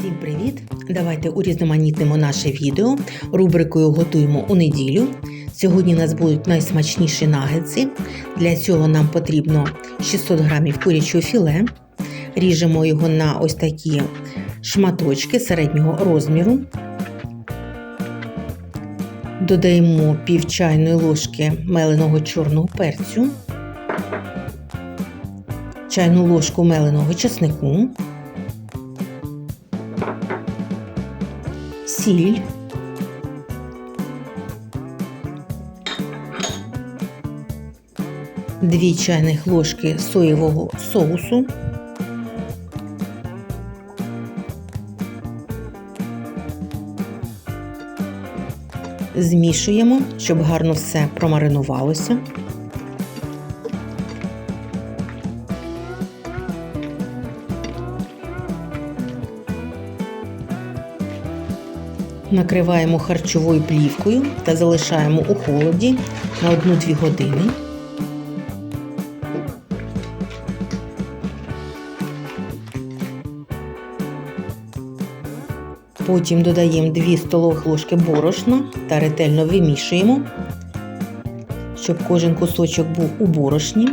Всім привіт! Давайте урізноманітнимо наше відео рубрикою Готуємо у неділю. Сьогодні у нас будуть найсмачніші нагетси. Для цього нам потрібно 600 грамів курячого філе. Ріжемо його на ось такі шматочки середнього розміру. Додаємо пів чайної ложки меленого чорного перцю, чайну ложку меленого чеснику. Сіль, дві чайних ложки соєвого соусу, змішуємо, щоб гарно все промаринувалося. Накриваємо харчовою плівкою та залишаємо у холоді на 1-2 години. Потім додаємо 2 столових ложки борошна та ретельно вимішуємо, щоб кожен кусочок був у борошні.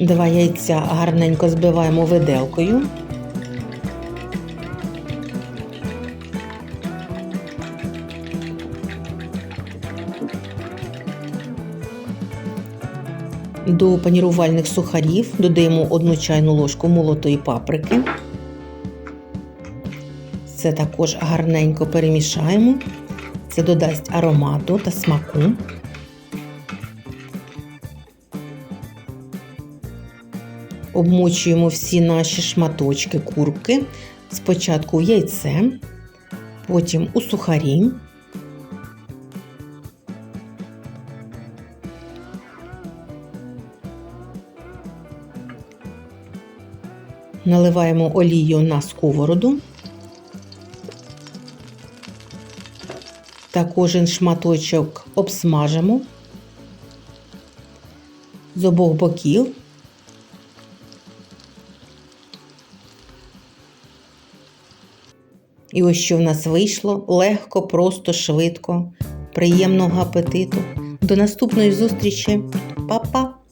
Два яйця гарненько збиваємо виделкою. До панірувальних сухарів додаємо одну чайну ложку молотої паприки. Це також гарненько перемішаємо. Це додасть аромату та смаку. Обмочуємо всі наші шматочки курки. Спочатку в яйце, потім у сухарі. Наливаємо олію на сковороду. Та кожен шматочок обсмажимо з обох боків. І ось що в нас вийшло легко, просто, швидко, приємного апетиту. До наступної зустрічі, Па-па!